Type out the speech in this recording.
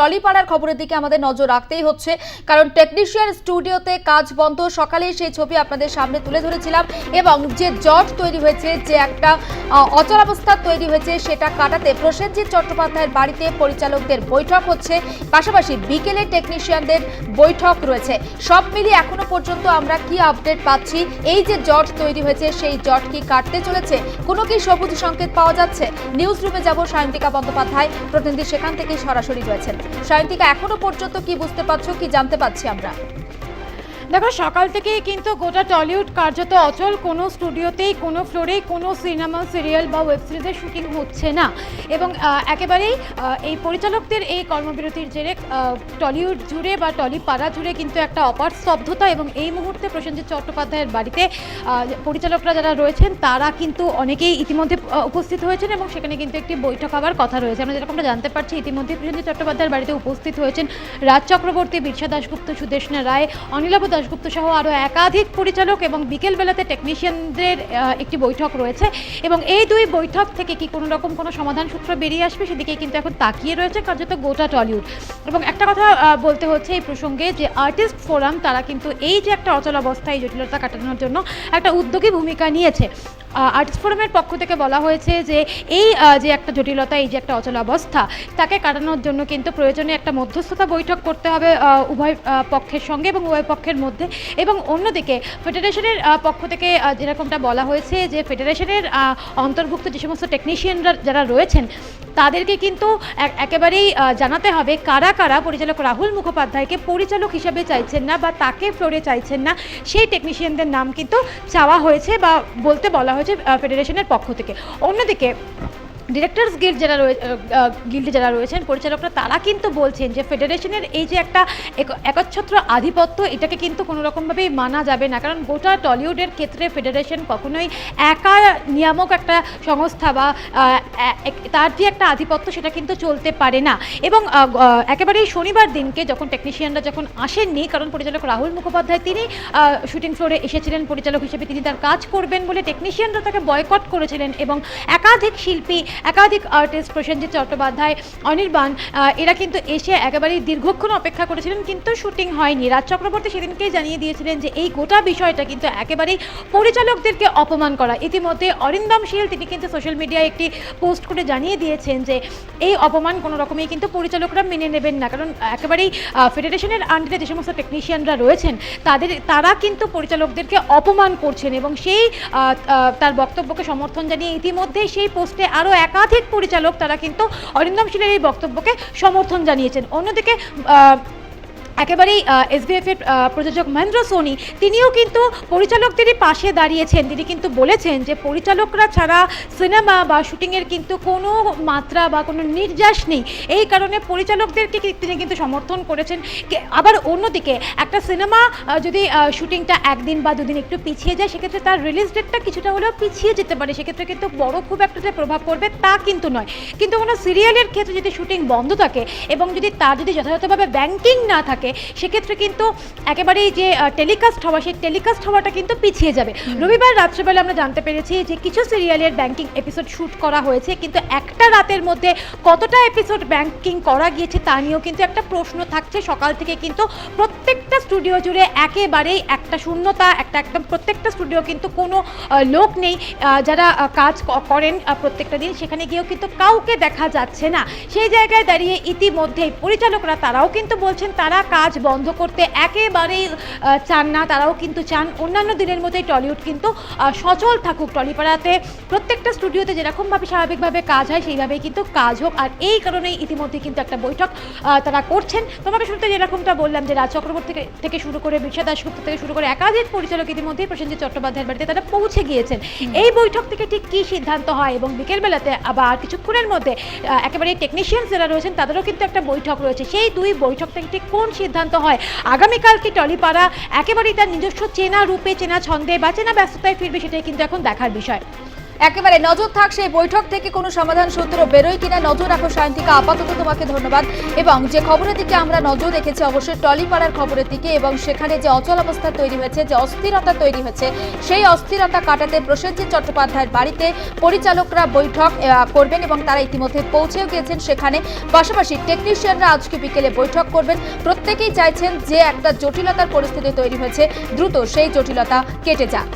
টলিপাড়ার খবরের দিকে আমাদের নজর রাখতেই হচ্ছে, কারণ টেকনিশিয়ান স্টুডিওতে কাজ বন্ধ। সকালে সেই ছবি আপনাদের সামনে তুলে ধরেছিলাম এবং যে জট তৈরি হয়েছে, যে একটা অচলাবস্থা তৈরি হয়েছে, সেটা কাটাতে প্রসেনজিৎ চট্টোপাধ্যায়ের বাড়িতে পরিচালকদের বৈঠক হচ্ছে। পাশাপাশি বিকেলে টেকনিশিয়ানদের বৈঠক রয়েছে। সব মিলিয়ে এখনও পর্যন্ত আমরা কি আপডেট পাচ্ছি? এই যে জট তৈরি হয়েছে, সেই জট কি কাটতে চলেছে? কোনো কি সবুজ সংকেত পাওয়া যাচ্ছে? নিউজ রুমে যাব সায়ন্তিকা বন্দ্যোপাধ্যায়। প্রতিনিধি সেখান থেকেই সরাসরি রয়েছেন। সায়ন্তিকা এখনও পর্যন্ত কি বুঝতে পারছ কি জানতে পারছি আমরা? দেখো, সকাল থেকেই কিন্তু গোটা টলিউড কার্যত অচল। কোনো স্টুডিওতেই, কোনো ফ্লোরেই, কোনো সিনেমা, সিরিয়াল বা ওয়েব সিরিজের শুটিং হচ্ছে না। এবং একেবারেই এই পরিচালকদের এই কর্মবিরতির জেরে টলিউড জুড়ে বা টলি পাড়া জুড়ে কিন্তু একটা অপার স্তব্ধতা এবং এই মুহূর্তে প্রসেনজিৎ চট্টোপাধ্যায়ের বাড়িতে পরিচালকরা যারা রয়েছেন, তারা কিন্তু অনেকেই ইতিমধ্যে উপস্থিত হয়েছেন এবং সেখানে কিন্তু একটি বৈঠক হওয়ার কথা রয়েছে। আমরা যেরকমটা জানতে পারছি, ইতিমধ্যে প্রসেনজিৎ চট্টোপাধ্যায়ের বাড়িতে উপস্থিত হয়েছেন রাজ চক্রবর্তী, বিরসা দাশগুপ্ত সুদেশনা রায় অনিলাভ দাশগুপ্ত সহ আরও একাধিক পরিচালক এবং বিকেলবেলাতে টেকনিশিয়ানদের একটি বৈঠক রয়েছে এবং এই দুই বৈঠক থেকে কি কোনো রকম কোনো সমাধান সূত্র বেরিয়ে আসবে সেদিকে কিন্তু এখন তাকিয়ে রয়েছে কার্যত গোটা টলিউড। এবং একটা কথা বলতে হচ্ছে এই প্রসঙ্গে যে আর্টিস্ট ফোরাম তারা কিন্তু এই যে একটা অচল অবস্থা এই জটিলতা কাটানোর জন্য একটা উদ্যোগী ভূমিকা নিয়েছে। আর্টিস্ট ফোরামের পক্ষ থেকে বলা হয়েছে যে এই যে একটা জটিলতা, এই যে একটা অচল অবস্থা, তাকে কাটানোর জন্য কিন্তু প্রয়োজনে একটা মধ্যস্থতা বৈঠক করতে হবে উভয় পক্ষের সঙ্গে এবং উভয় পক্ষের মধ্যে। এবং অন্যদিকে ফেডারেশনের পক্ষ থেকে যেরকমটা বলা হয়েছে যে ফেডারেশনের অন্তর্ভুক্ত যে সমস্ত টেকনিশিয়ানরা যারা রয়েছেন তাদেরকে কিন্তু এক- একেবারেই জানাতে হবে কারা কারা পরিচালক রাহুল মুখোপাধ্যায়কে পরিচালক হিসাবে চাইছেন না বা তাকে ফ্লোরে চাইছেন না, সেই টেকনিশিয়ানদের নাম কিন্তু চাওয়া হয়েছে বা বলতে বলা হয়েছে ফেডারেশনের পক্ষ থেকে। অন্যদিকে ডিরেক্টরস গিল্ড যারা রয়েছে গিল্ডে যারা রয়েছেন, পরিচালকরা তারা কিন্তু বলছেন যে ফেডারেশনের এই যে একটা এক- একচ্ছত্র আধিপত্য, এটাকে কিন্তু কোনো রকমভাবেই মানা যাবে না। কারণ গোটা টলিউডের ক্ষেত্রে ফেডারেশন কখনোই একা নিয়ামক একটা সংস্থা বা তার যে একটা আধিপত্য সেটা কিন্তু চলতে পারে না। এবং একেবারেই শনিবার দিনকে যখন টেকনিশিয়ানরা যখন আসেননি, কারণ পরিচালক রাহুল মুখোপাধ্যায়, তিনি শুটিং ফ্লোরে এসেছিলেন, পরিচালক হিসেবে তিনি তার কাজ করবেন বলে টেকনিশিয়ানরা তাকে বয়কট করেছিলেন এবং একাধিক শিল্পী একাধিক আর্টিস্ট প্রসেনজিৎ চট্টোপাধ্যায় অনির্বাণ এরা কিন্তু এসে একেবারেই দীর্ঘক্ষণ অপেক্ষা করেছিলেন, কিন্তু শুটিং হয়নি। রাজ চক্রবর্তী সেদিনকেই জানিয়ে দিয়েছিলেন যে এই গোটা বিষয়টা কিন্তু একেবারেই পরিচালকদেরকে অপমান করা। ইতিমধ্যে অরিন্দম শীল, তিনি কিন্তু সোশ্যাল মিডিয়ায় একটি পোস্ট করে জানিয়ে দিয়েছেন যে এই অপমান কোনো রকমেই কিন্তু পরিচালকরা মেনে নেবেন না, কারণ একেবারেই ফেডারেশনের আন্ডারে যে সমস্ত টেকনিশিয়ানরা রয়েছেন, তাদের, তারা কিন্তু পরিচালকদেরকে অপমান করছেন এবং সেই তার বক্তব্যকে সমর্থন জানিয়ে ইতিমধ্যেই সেই পোস্টে আরও একাধিক পরিচালক তারা কিন্তু অরিন্দম শীলের এই বক্তব্যকে সমর্থন জানিয়েছেন। অন্যদিকে একেবারেই এসবিএফ এর প্রযোজক মহেন্দ্র সোনি, তিনিও কিন্তু পরিচালকদেরই পাশে দাঁড়িয়েছেন। তিনি কিন্তু বলেছেন যে পরিচালকরা ছাড়া সিনেমা বা শুটিংয়ের কিন্তু কোনো মাত্রা বা কোনো নির্যাস নেই। এই কারণে পরিচালকদেরকে তিনি কিন্তু সমর্থন করেছেন? আবার অন্যদিকে একটা সিনেমা যদি শুটিংটা একদিন বা দুদিন একটু পিছিয়ে যায়, সেক্ষেত্রে তার রিলিজ ডেটটা কিছুটা হলেও পিছিয়ে যেতে পারে। সেক্ষেত্রে কিন্তু বড় খুব একটা যে প্রভাব পড়বে তা কিন্তু নয়। কিন্তু কোনো সিরিয়ালের ক্ষেত্রে যদি শুটিং বন্ধ থাকে এবং যদি তার যদি যথাযথভাবে ব্যাংকিং না থাকে সেক্ষেত্রে কিন্তু একেবারেই যে টেলিকাস্ট হওয়া সেই টেলিকাস্ট হওয়াটা কিন্তু পিছিয়ে যাবে। রবিবার রাত্রেবেলা আমরা জানতে পেরেছি যে কিছু সিরিয়ালের ব্যাংকিং এপিসোড শ্যুট করা হয়েছে কিন্তু একটা রাতের মধ্যে কতটা এপিসোড ব্যাংকিং করা গিয়েছে তা নিয়েও কিন্তু একটা প্রশ্ন থাকছে। সকাল থেকে কিন্তু প্রত্যেকটা স্টুডিও জুড়ে একেবারেই একটা শূন্যতা একটা একদম প্রত্যেকটা স্টুডিও কিন্তু কোনো লোক নেই যারা কাজ করেন প্রত্যেকটা দিন। সেখানে গিয়েও কিন্তু কাউকে দেখা যাচ্ছে না। সেই জায়গায় দাঁড়িয়ে ইতিমধ্যেই পরিচালকরা তারাও কিন্তু বলছেন তারা কাজ বন্ধ করতে একেবারেই চান না। তারাও কিন্তু চান। অন্যান্য দিনের মতোই টলিউড কিন্তু সচল থাকুক টলিপাড়াতে। প্রত্যেকটা স্টুডিওতে যেরকমভাবে স্বাভাবিকভাবে কাজ হয় সেইভাবেই কিন্তু কাজ হোক। আর এই কারণেই ইতিমধ্যে কিন্তু একটা বৈঠক তারা করছেন। তোমাকে শুরুতে যেরকমটা বললাম যে রাজ চক্রবর্তী থেকে শুরু করে বিশ্বা দাশগুপ্ত থেকে শুরু করে একাধিক পরিচালক ইতিমধ্যেই প্রসেনজিৎ চট্টোপাধ্যায়ের বাড়িতে তারা পৌঁছে গিয়েছেন। এই বৈঠক থেকে ঠিক কী সিদ্ধান্ত হয় এবং বিকেলবেলাতে আবার কিছুক্ষণের মধ্যে একেবারে টেকনিশিয়ানস যারা রয়েছেন তাদেরও কিন্তু একটা বৈঠক রয়েছে। সেই দুই বৈঠক থেকে ঠিক কোন সিদ্ধান্ত হয়। আগামীকাল কি টলিপাড়া একেবারেই তার নিজস্ব চেনা রূপে, চেনা ছন্দে বা চেনা ব্যস্ততায় ফিরবে সেটাই কিন্তু এখন দেখার বিষয়। একেবারে নজর থাক সেই বৈঠক থেকে কোনো সমাধান সূত্র বেরোয় কিনা, নজর রাখো সায়ন্তিকা। আপাতত তোমাকে ধন্যবাদ। এবং যে খবরের দিকে আমরা নজর রেখেছি, অবশ্যই টলিপাড়ার খবরের দিকে এবং সেখানে যে অচল অবস্থা তৈরি হয়েছে, যে অস্থিরতা তৈরি হয়েছে, সেই অস্থিরতা কাটাতে প্রসেনজিৎ চট্টোপাধ্যায়ের বাড়িতে পরিচালকরা বৈঠক করবেন এবং তারা ইতিমধ্যে পৌঁছেও গিয়েছেন সেখানে। পাশাপাশি টেকনিশিয়ানরা আজকে বিকেলে বৈঠক করবেন। প্রত্যেকেই চাইছেন যে একটা জটিলতার পরিস্থিতি তৈরি হয়েছে, দ্রুত সেই জটিলতা কেটে যাক।